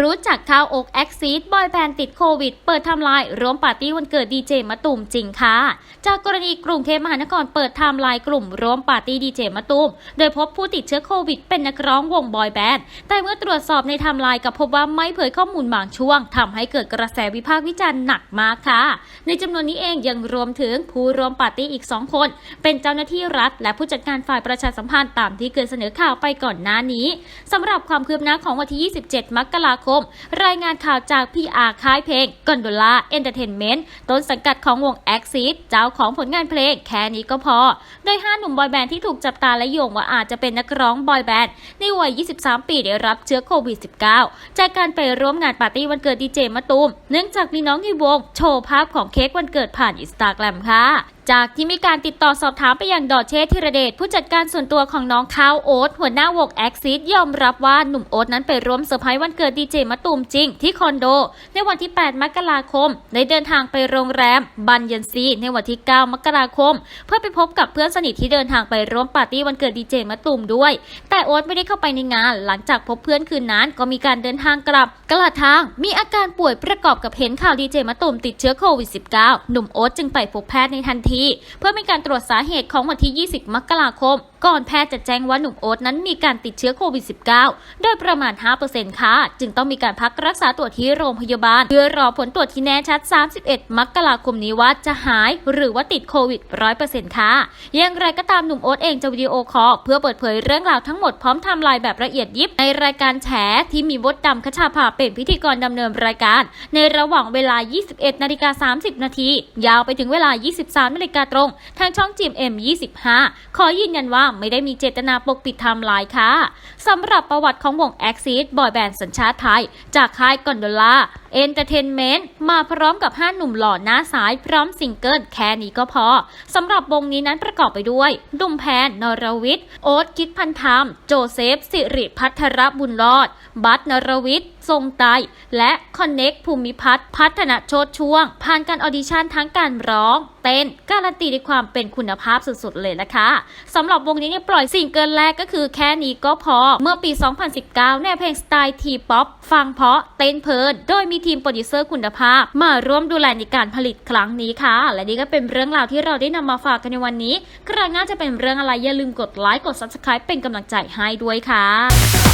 รู้จักข้าวอกแอคซีดบอยแบนด์ติดโควิด เปิดทำลายร่วมปาร์ตี้วันเกิดดีเจมะตูมจริงค่ะ จากกรณีกรุงเทพมหานครเปิดไทม์ไลน์กลุ่มร่วมปาร์ตี้ดีเจมะตูม โดยพบผู้ติดเชื้อโควิด เป็นนักร้องวงบอยแบนด์ แต่เมื่อตรวจสอบในไทม์ไลน์กับพบว่าไม่เผยข้อมูลบางช่วงทำให้เกิดกระแสวิพากษ์วิจารณ์หนักมากค่ะ ในจำนวนนี้เองยังรวมถึงผู้ร่วมปาร์ตี้อีก 2 คน เป็นเจ้าหน้าที่รัฐ และผู้จัดการฝ่ายประชาสัมพันธ์ตามที่เคยเสนอข่าวไปก่อนหน้านี้สำหรับความคืบหน้าของวันที่ 27 มกราคม รายงานข่าวจากพี่อาค่ายเพลงกอนโดล่าเอนเตอร์เทนเมนต์ต้นสังกัดของวงแอคซิสเจ้าของผลงานเพลงแค่นี้ก็พอ โดย 5 หนุ่มบอยแบนด์ที่ถูกจับตาและโยงว่าอาจจะเป็นนักร้องบอยแบนด์ในวัย 23 ปีได้รับเชื้อโควิด -19 จากการไปร่วมงานปาร์ตี้วันเกิดดีเจมะตูม เนื่องจากมีน้องในวง โชว์ภาพของเค้กวันเกิดผ่านอินสตาแกรมค่ะ จากที่มีการติดต่อสอบถามไปยังดอเชษธิรเดชผู้จัดการส่วนตัวของน้องข้าวโอ๊ตหัวหน้าวงแอคซิสยอมรับว่าหนุ่มโอ๊ตนั้นไปร่วมเซอร์ไพรส์วันเกิดดีเจมะตูมจริง ที่คอนโด ในวันที่ 8 มกราคมได้เดินทางไปโรงแรม บันยันซี ในวันที่ 9 มกราคม เพื่อไปพบกับเพื่อนสนิทที่เดินทางไปร่วมปาร์ตี้วันเกิดดีเจมะตูมด้วย แต่โอ๊ตไม่ได้เข้าไปในงาน หลังจากพบเพื่อนคืนนั้นก็มีการเดินทางกลับกระทางมีอาการป่วยประกอบกับเห็นข่าวดีเจมะตูมติดเชื้อโควิด -19 หนุ่มโอ๊ตจึงไปพบแพทย์ในทันทีเพื่อมีการตรวจสาเหตุของวันที่ 20 มกราคม ก่อนแพทย์จะแจ้งว่าหนุ่มโอ๊ตนั้นมีการติดเชื้อโควิด -19 โดยประมาณ 5%ค่ะ จึงต้องมีการพักรักษาตัวที่โรงพยาบาล เพื่อรอผลตรวจที่แน่ชัด 31 มกราคมนี้ว่าจะหายหรือว่าติดโควิด 100%ค่ะ อย่างไรก็ตามหนุ่มโอ๊ตเองจะวิดีโอคอลเพื่อเปิดเผยเรื่องราวทั้งหมดพร้อมทม์ไลน์แบบละเอียดยิบในรายการแฉที่มีวดดำคชาภาเป็นพิธีกรดำเนินรายการ ในระหว่างเวลา 21 นาฬิกา 30 นาทียาวไปถึงเวลา 23นาฬิกาตรง ทางช่องจีม M25 ขอยืนยันว่าไม่ได้มีเจตนาปกปิดไทม์ไลน์ค่ะสำหรับประวัติของวง a x i s บอยแบนด์สัญชาติไทย จากค่ายกอนโดล่า เอนเตอร์เทนเมนต์มาพร้อมกับ 5 หนุ่มหล่อหน้าสายพร้อมซิงเกิลแค่นี้ก็พอสำหรับวงนี้นั้นประกอบไปด้วยดุมแพนนรวิทย์โอ๊ตคิดพันธรรม โจเซฟ สิริพัทรบุญรอด บัตนรวิทย์ทรงไตและคอนเน็กภูมิพัฒน์พัฒนโชดช่วง ผ่านการออดิชั่นทั้งการร้อง เต้น การันตีในความเป็นคุณภาพสุดๆเลยนะคะสำหรับวงนี้เนี่ยปล่อยซิงเกิลแรกก็คือแค่นี้ก็พอเมื่อปี 2019 ในเพลงสไตล์ทีป๊อปฟังเพาะเต้นเพลินโดยมีทีมโปรดิวเซอร์คุณภาพ มาร่วมดูแลในการผลิตครั้งนี้ค่ะ และนี่ก็เป็นเรื่องราวที่เราได้นำมาฝากกันในวันนี้ครั้งหน้าจะเป็นเรื่องอะไรอย่าลืมกดไลค์กด subscribe เป็นกำลังใจให้ด้วยค่ะ